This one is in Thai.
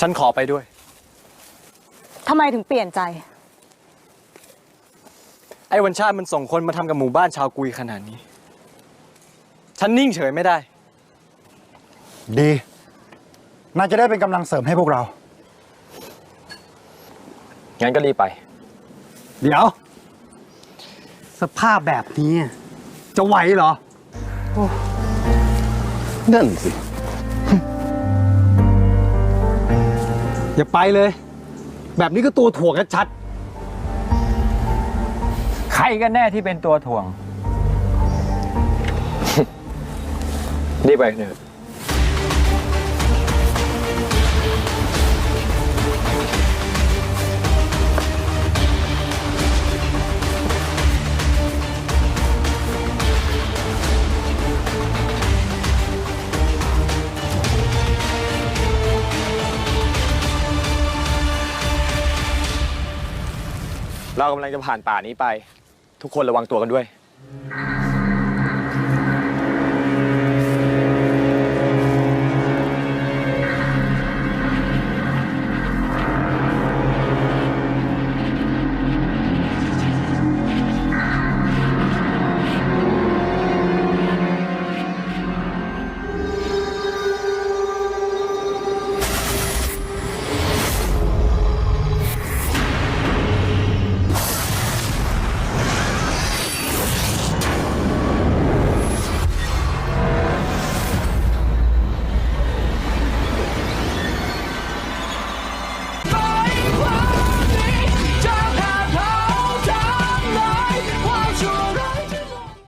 ฉันขอไปด้วย ทำไมถึงเปลี่ยนใจ ไอ้วันชาติมันส่งคนมาทำกับหมู่บ้านชาวกุยขนาดนี้ ฉันนิ่งเฉยไม่ได้ ดี น่าจะได้เป็นกำลังเสริมให้พวกเรา งั้นก็รีบไป เดี๋ยว สภาพแบบนี้ จะไหวเหรอ นั่นสิ อย่าไปเลย แบบนี้ก็ตัวถ่วงชัดใครกันแน่ที่เป็นตัวถ่วง นี่ไปเถอะ เรากำลังจะผ่านป่านี้ไป ทุกคนระวังตัวกันด้วย